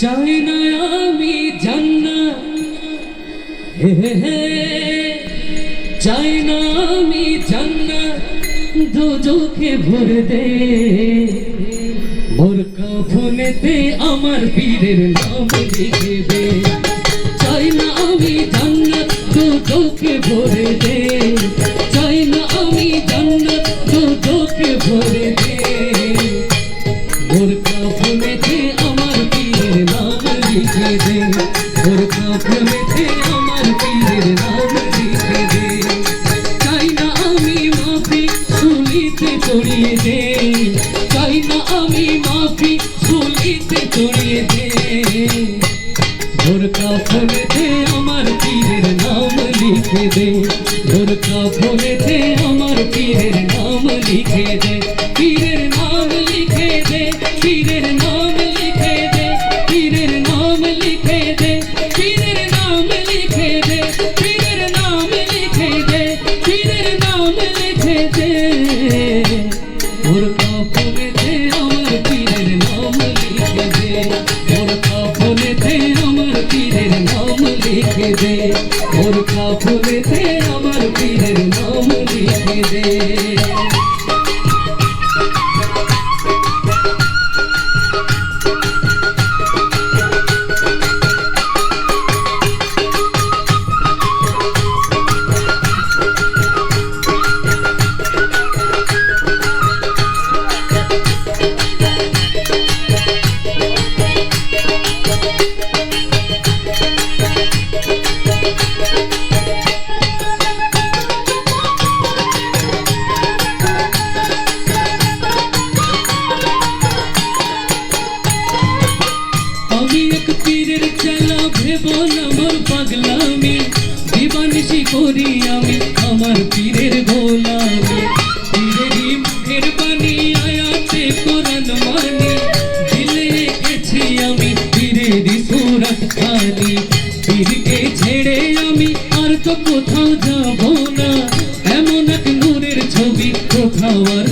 চাই না আমি জান্নাত। হে হে চাই না আমি জান্নাত। দোজখে ভরে দে। মোর কাফনেতে আমার পীরের নাম লিখে দে। চাই না আমি জান্নাত দোজখে ভরে দে। চাই না আমি না আমি মাফি সুলিতে চড়িয়ে দে। মোর কাফনেতে আমার পীরের নাম লিখে দে। মোর কাফনেতে আমার পীরের নাম লিখে দে। কাফনেতে আমার পীরের নাম লিখে দে। করি আমি আমার পীরের গোলামি। পীরেরই মুখের পানি আয়াতে কোরআন মানি। দিলে গেছি আমি পীরেরই সুরত খানি। পীরকে ছেড়ে আমি আর তো কোথাও যাব না। এমন এক নূরের ছবি কোথাও আর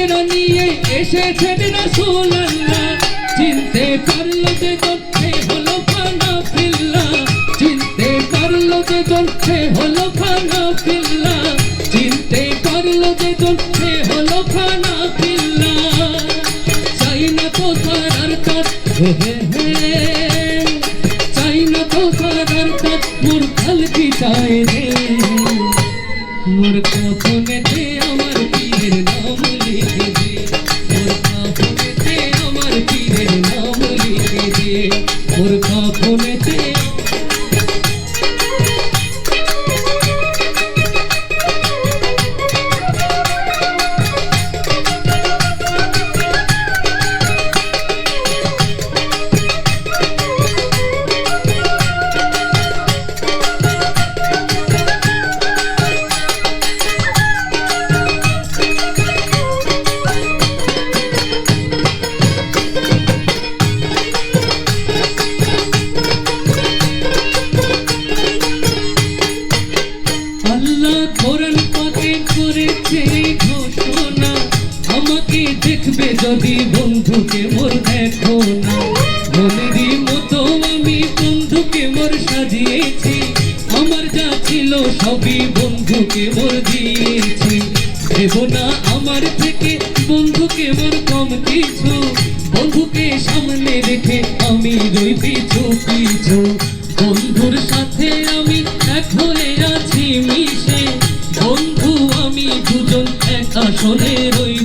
চেহারা নিয়ে এসেছেন রাসূল আল্লাহ চিনতে পারল যে দক্ষে হলো ফানা ফিল্লা। চিনতে পারল যে দক্ষে হলো ফানা ফিল্লা। চিনতে পারল যে দক্ষে হলো ফানা ফিল্লা। চাই না তো তার আর তার চাই না তো তার আর তার মোর খালকি সাজিয়েছি। আমার যা ছিল সবই বন্ধুকে মোর দিয়েছি। দেব না আমার থেকে বন্ধুকে মোর কম কিছু। বন্ধুকে সামনে রেখে আমি রই পিছু পিছু। বন্ধুর সাথে আমি এক হয়ে আছি মিশে। বন্ধু আমি দুজন এক আসনে রই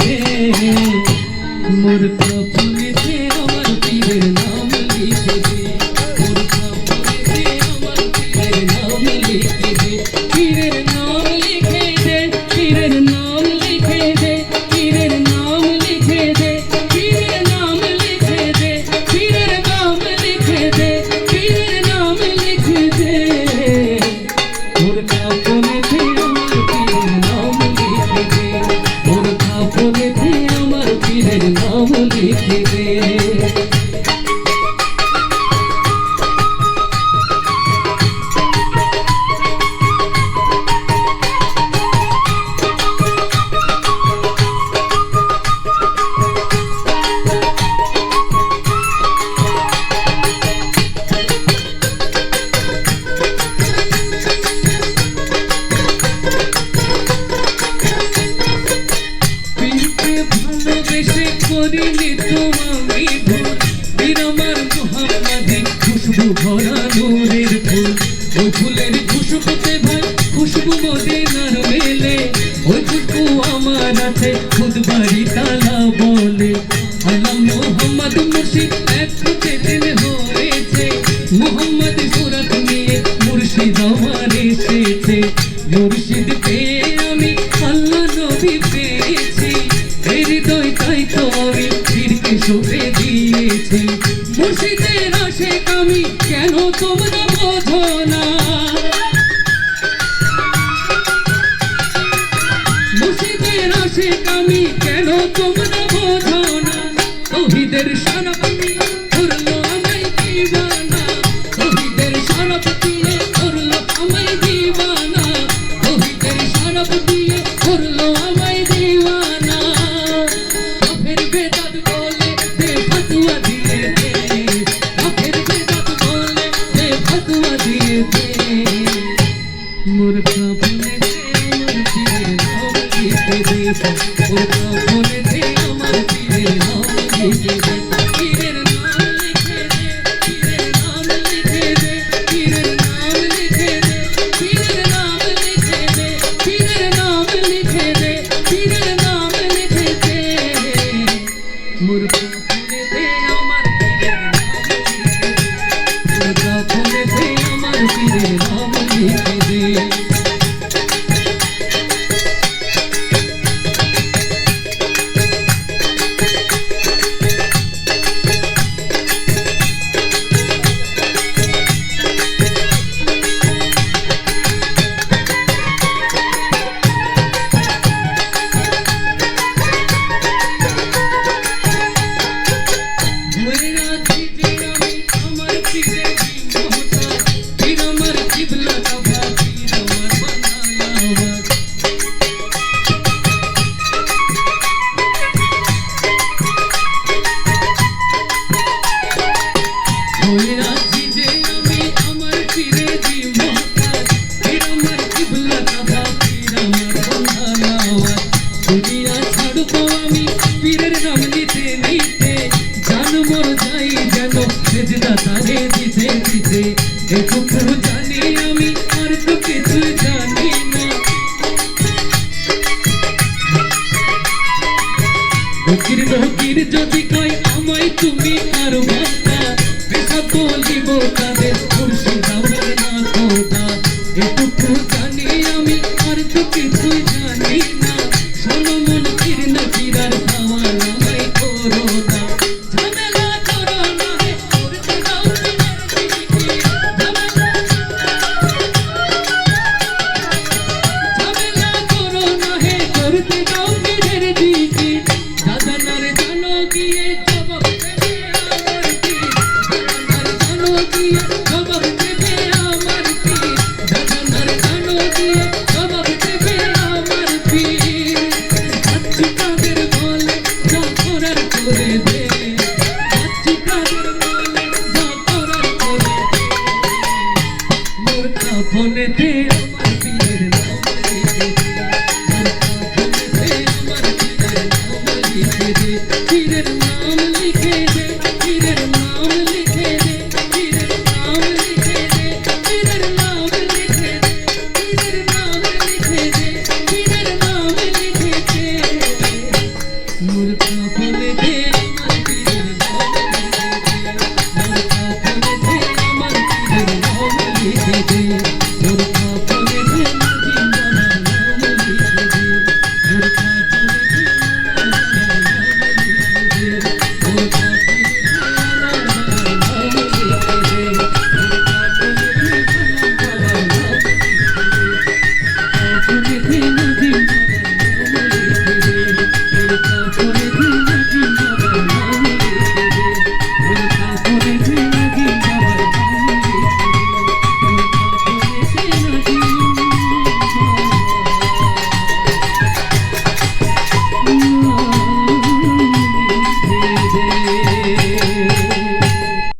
রে। মোর প্রথমে আমার পীরের নাম লিখে দে। করিনি তোমামি ভুল বীর আমার মোহাম্মদী খুশবু ভরা মুর্শিদের আশেক আমি কেন তোমরা বোঝাও না? তহিদের সারা ফকির যদি কয় আমায় তুমি আর মাতা বলিব তাদের খুশি